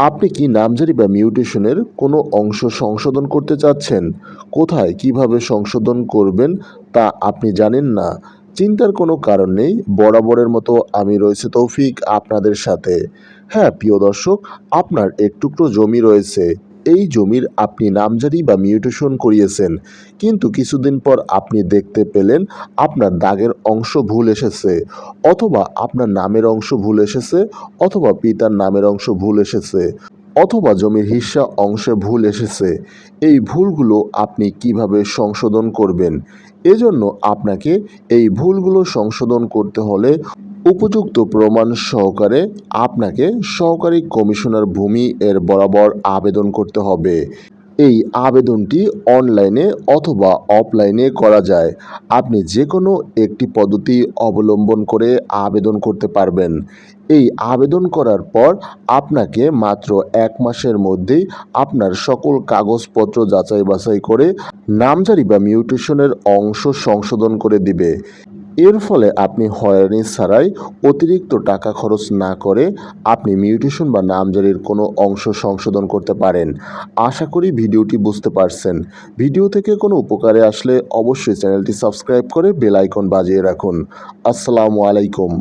আপনি কি নামজারি বা মিউটেশনের কোনো অংশ সংশোধন করতে চাচ্ছেন? কোথায় কীভাবে সংশোধন করবেন তা আপনি জানেন না। চিন্তার কোনো কারণ নেই। বরাবরের মতো আমি রয়েছে তৌফিক আপনাদের সাথে। হ্যাঁ প্রিয় দর্শক, আপনার এক টুকরো জমি রয়েছে। এই জমির আপনি নামজারি বা মিউটেশন করিয়েছেন, কিন্তু কিছুদিন পর আপনি দেখতে পেলেন আপনার দাগের অংশ ভুল এসেছে, অথবা আপনার নামের অংশ ভুল এসেছে, অথবা পিতার নামের অংশ ভুল এসেছে, অথবা জমির হিস্সা অংশে ভুল এসেছে। এই ভুলগুলো আপনি কীভাবে সংশোধন করবেন? এজন্য আপনাকে এই ভুলগুলো সংশোধন করতে হলে উপযুক্ত প্রমাণ সহকারে আপনাকে সহকারী কমিশনার ভূমি এর বরাবর আবেদন করতে হবে। এই আবেদনটি অনলাইনে অথবা অফলাইনে করা যায়। আপনি যে কোনো একটি পদ্ধতি অবলম্বন করে আবেদন করতে পারবেন। এই আবেদন করার পর আপনাকে মাত্র এক মাসের মধ্যেই আপনার সকল কাগজপত্র যাচাই বাছাই করে নামজারি বা মিউটেশনের অংশ সংশোধন করে দিবে। এর ফলে আপনি হয়রানি ছাড়াই অতিরিক্ত টাকা খরচ না করে আপনি মিউটেশন বা নামজারির কোনো অংশ সংশোধন করতে পারেন। আশা করি ভিডিওটি বুঝতে পারছেন। ভিডিও থেকে কোনো উপকারে আসলে অবশ্যই চ্যানেলটি সাবস্ক্রাইব করে বেলাইকন বাজিয়ে রাখুন। আসসালামু আলাইকুম।